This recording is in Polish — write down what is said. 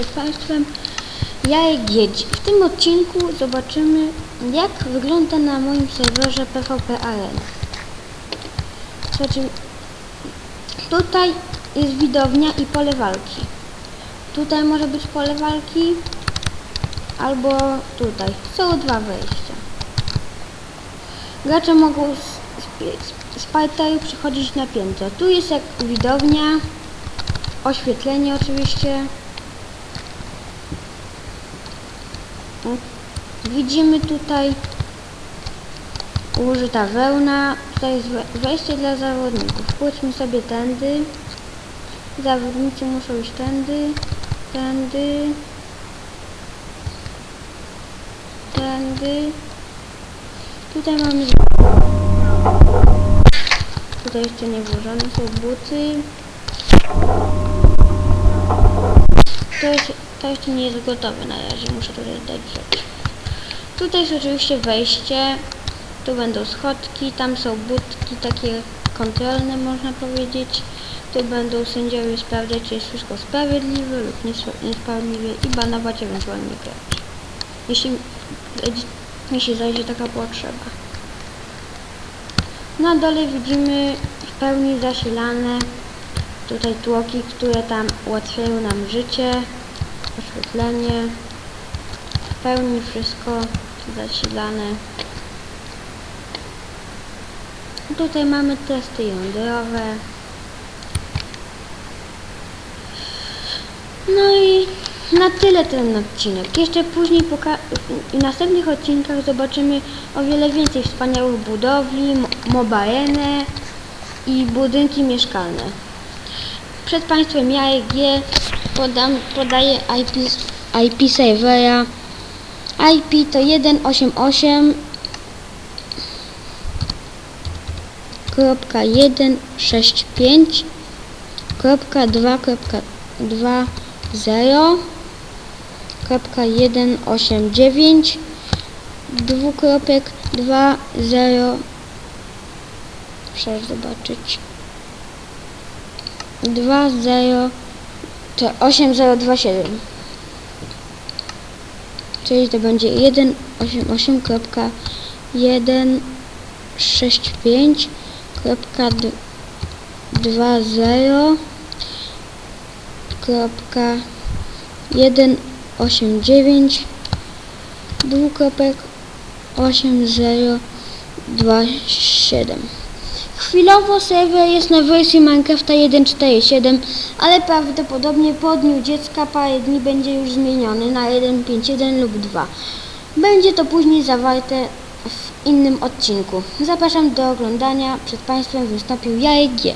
przed Państwem Jajek Giedź. W tym odcinku zobaczymy jak wygląda na moim serwerze PvP Arena. Słuchajcie, tutaj jest widownia i pole walki. Tutaj może być pole walki albo tutaj. Są dwa wejścia. Gracze mogą z, przychodzić na piętro. Tu jest jak widownia, oświetlenie oczywiście. O, Widzimy tutaj użyta wełna. Tutaj jest we- wejście dla zawodników. Pójdźmy sobie tędy. Zawodnicy muszą iść tędy, tędy, tędy. Tutaj mamy... Tutaj jeszcze nie włożone są buty. To, to jeszcze nie jest gotowe na razie, muszę tutaj dać rzeczy. Tutaj jest oczywiście wejście, tu będą schodki, tam są budki takie kontrolne można powiedzieć. Tu będą sędziowie sprawdzać, czy jest wszystko sprawiedliwe lub niesprawiedliwe i banować ewentualnie graczy. Jeśli, jeśli zajdzie taka potrzeba. Na dole widzimy w pełni zasilane tutaj tłoki, które tam ułatwiają nam życie, oświetlenie. W pełni wszystko zasilane. Tutaj mamy testy jądrowe. No i na tyle ten odcinek. Jeszcze później w następnych odcinkach zobaczymy o wiele więcej wspaniałych budowli, m- mobaene i budynki mieszkalne. Przed Państwem ja G podam, podaję IP, IP serwera. IP to 188 kropka 165 kropka 2 kropka 2 0 kropka 189 dwukropek 2 0 Muszę zobaczyć. 2 0 to 8027 czyli to będzie 188 kropka 165 kropka 20 kropka 189 dwukropek 8027 Chwilowo serwer jest na wersji Minecrafta 1.4.7, ale prawdopodobnie po dniu dziecka parę dni będzie już zmieniony na 1.5.1 lub 2. Będzie to później zawarte w innym odcinku. Zapraszam do oglądania. Przed Państwem wystąpił Jajek G.